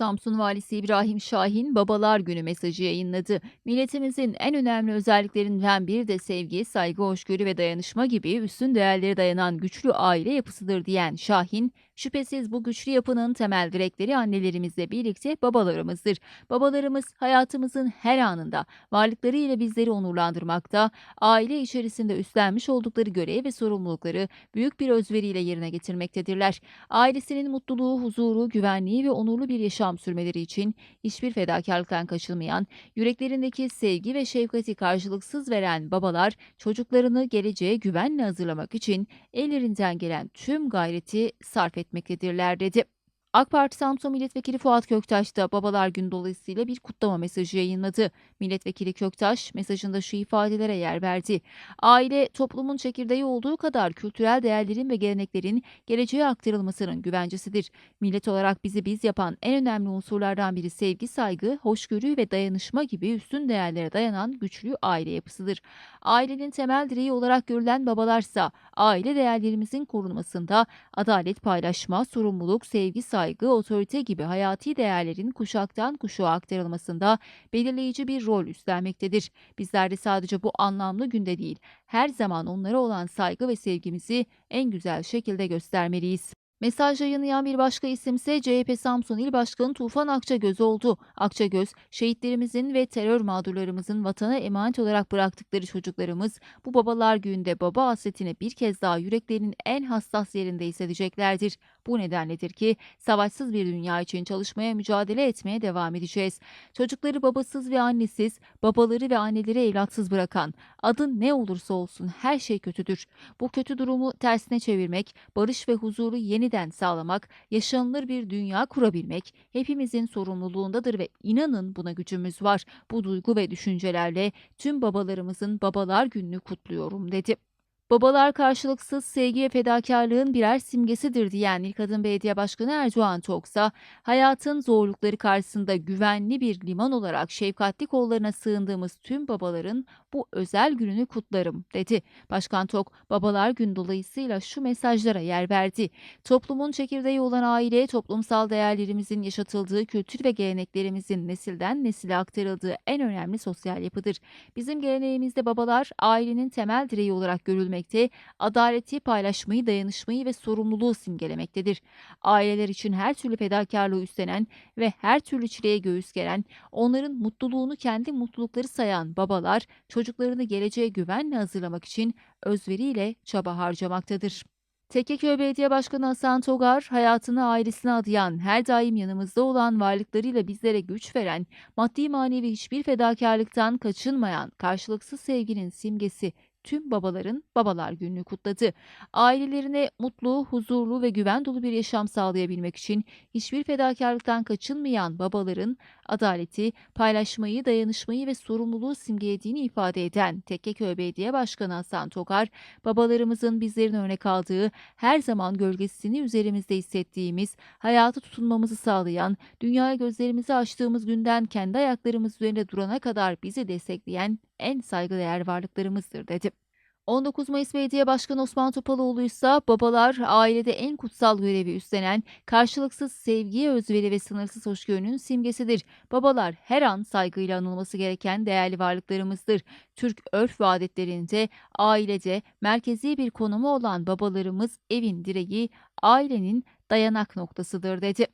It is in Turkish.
Samsun Valisi İbrahim Şahin Babalar Günü mesajı yayınladı. Milletimizin en önemli özelliklerinden biri de sevgi, saygı, hoşgörü ve dayanışma gibi üstün değerlere dayanan güçlü aile yapısıdır diyen Şahin, şüphesiz bu güçlü yapının temel direkleri annelerimizle birlikte babalarımızdır. Babalarımız hayatımızın her anında varlıklarıyla bizleri onurlandırmakta, aile içerisinde üstlenmiş oldukları görev ve sorumlulukları büyük bir özveriyle yerine getirmektedirler. Ailesinin mutluluğu, huzuru, güvenliği ve onurlu bir yaşam sürmeleri için hiçbir fedakarlıktan kaçınmayan, yüreklerindeki sevgi ve şefkati karşılıksız veren babalar çocuklarını geleceğe güvenle hazırlamak için ellerinden gelen tüm gayreti sarf etmektedirler dedi. AK Parti Samsun Milletvekili Fuat Köktaş da Babalar Günü dolayısıyla bir kutlama mesajı yayınladı. Milletvekili Köktaş mesajında şu ifadelere yer verdi. Aile toplumun çekirdeği olduğu kadar kültürel değerlerin ve geleneklerin geleceğe aktarılmasının güvencesidir. Millet olarak bizi biz yapan en önemli unsurlardan biri sevgi, saygı, hoşgörü ve dayanışma gibi üstün değerlere dayanan güçlü aile yapısıdır. Ailenin temel direği olarak görülen babalarsa aile değerlerimizin korunmasında adalet, paylaşma, sorumluluk, sevgi, saygı, otorite gibi hayati değerlerin kuşaktan kuşağa aktarılmasında belirleyici bir rol üstlenmektedir. Bizler de sadece bu anlamlı günde değil, her zaman onlara olan saygı ve sevgimizi en güzel şekilde göstermeliyiz. Mesaj yayınlayan bir başka isimse CHP Samsun İl Başkanı Tufan Akçagöz oldu. Akçagöz, şehitlerimizin ve terör mağdurlarımızın vatana emanet olarak bıraktıkları çocuklarımız bu babalar gününde baba hasretini bir kez daha yüreklerinin en hassas yerinde hissedeceklerdir. Bu nedenledir ki savaşsız bir dünya için çalışmaya, mücadele etmeye devam edeceğiz. Çocukları babasız ve annesiz, babaları ve anneleri evlatsız bırakan, adın ne olursa olsun her şey kötüdür. Bu kötü durumu tersine çevirmek, barış ve huzuru yeniden sağlamak, yaşanılır bir dünya kurabilmek hepimizin sorumluluğundadır ve inanın buna gücümüz var. Bu duygu ve düşüncelerle tüm babalarımızın babalar gününü kutluyorum dedi. Babalar karşılıksız sevgi ve fedakarlığın birer simgesidir diyen İl Kadın Belediye Başkanı Erdoğan Toksa, hayatın zorlukları karşısında güvenli bir liman olarak şefkatli kollarına sığındığımız tüm babaların bu özel gününü kutlarım dedi. Başkan Tok, Babalar Günü dolayısıyla şu mesajlara yer verdi. Toplumun çekirdeği olan aile, toplumsal değerlerimizin yaşatıldığı kültür ve geleneklerimizin nesilden nesile aktarıldığı en önemli sosyal yapıdır. Bizim geleneğimizde babalar ailenin temel direği olarak görülmektedir adaleti, paylaşmayı, dayanışmayı ve sorumluluğu simgelemektedir. Aileler için her türlü fedakarlığı üstlenen ve her türlü çileye göğüs geren, onların mutluluğunu kendi mutlulukları sayan babalar, çocuklarını geleceğe güvenle hazırlamak için özveriyle çaba harcamaktadır. Tekkeköy Belediye Başkanı Hasan Togar, hayatını ailesine adayan, her daim yanımızda olan varlıklarıyla bizlere güç veren, maddi manevi hiçbir fedakarlıktan kaçınmayan, karşılıksız sevginin simgesi tüm babaların Babalar Günü'nü kutladı. Ailelerine mutlu, huzurlu ve güven dolu bir yaşam sağlayabilmek için hiçbir fedakarlıktan kaçınmayan babaların adaleti, paylaşmayı, dayanışmayı ve sorumluluğu simgelediğini ifade eden Tekkeköy Belediye Başkanı Hasan Tokar, babalarımızın bizlerin örnek aldığı, her zaman gölgesini üzerimizde hissettiğimiz, hayatı tutunmamızı sağlayan, dünyaya gözlerimizi açtığımız günden kendi ayaklarımız üzerinde durana kadar bizi destekleyen en saygıdeğer varlıklarımızdır dedi. 19 Mayıs Belediye Başkanı Osman Topaloğlu ise babalar ailede en kutsal görevi üstlenen karşılıksız sevgiye özveri ve sınırsız hoşgörünün simgesidir. Babalar her an saygıyla anılması gereken değerli varlıklarımızdır. Türk örf ve adetlerinde ailede merkezi bir konumu olan babalarımız evin direği, ailenin dayanak noktasıdır dedi.